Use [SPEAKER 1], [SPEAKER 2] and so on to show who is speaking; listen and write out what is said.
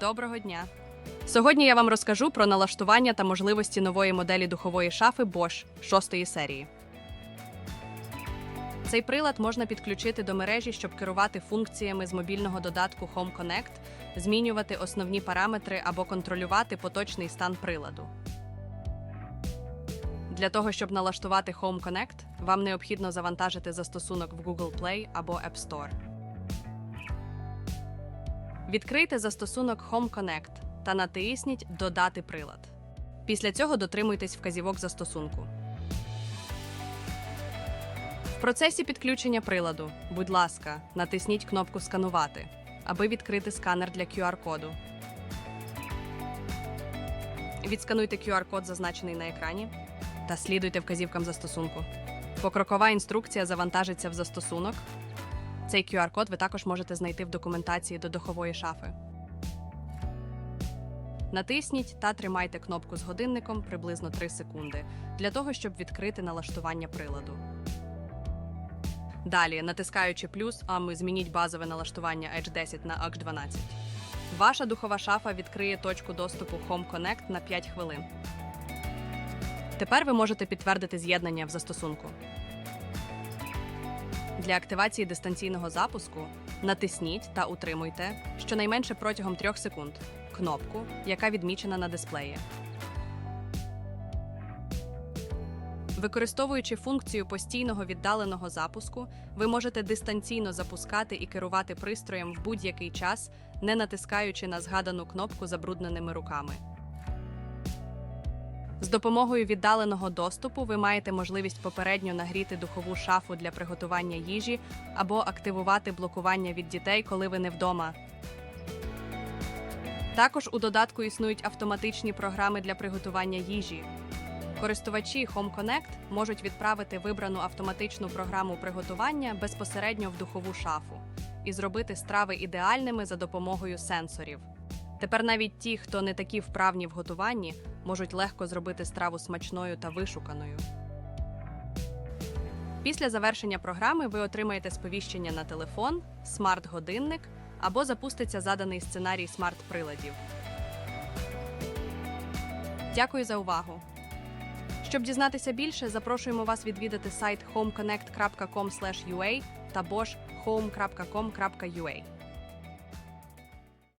[SPEAKER 1] Доброго дня! Сьогодні я вам розкажу про налаштування та можливості нової моделі духової шафи Bosch 6 серії. Цей прилад можна підключити до мережі, щоб керувати функціями з мобільного додатку Home Connect, змінювати основні параметри або контролювати поточний стан приладу. Для того, щоб налаштувати Home Connect, вам необхідно завантажити застосунок в Google Play або App Store. Відкрийте застосунок Home Connect та натисніть Додати прилад. Після цього дотримуйтесь вказівок застосунку. В процесі підключення приладу, будь ласка, натисніть кнопку Сканувати, аби відкрити сканер для QR-коду. Відскануйте QR-код, зазначений на екрані, та слідуйте вказівкам застосунку. Покрокова інструкція завантажиться в застосунок. Цей QR-код ви також можете знайти в документації до духової шафи. Натисніть та тримайте кнопку з годинником приблизно 3 секунди для того, щоб відкрити налаштування приладу. Далі, натискаючи плюс, а ми змініть базове налаштування Edge 10 на Edge 12. Ваша духова шафа відкриє точку доступу Home Connect на 5 хвилин. Тепер ви можете підтвердити з'єднання в застосунку. Для активації дистанційного запуску натисніть та утримуйте щонайменше протягом 3 секунд кнопку, яка відмічена на дисплеї. Використовуючи функцію постійного віддаленого запуску, ви можете дистанційно запускати і керувати пристроєм в будь-який час, не натискаючи на згадану кнопку забрудненими руками. З допомогою віддаленого доступу ви маєте можливість попередньо нагріти духову шафу для приготування їжі або активувати блокування від дітей, коли ви не вдома. Також у додатку існують автоматичні програми для приготування їжі. Користувачі Home Connect можуть відправити вибрану автоматичну програму приготування безпосередньо в духову шафу і зробити страви ідеальними за допомогою сенсорів. Тепер навіть ті, хто не такі вправні в готуванні, можуть легко зробити страву смачною та вишуканою. Після завершення програми ви отримаєте сповіщення на телефон, смарт-годинник або запуститься заданий сценарій смарт-приладів. Дякую за увагу! Щоб дізнатися більше, запрошуємо вас відвідати сайт homeconnect.com.ua та home.com.ua.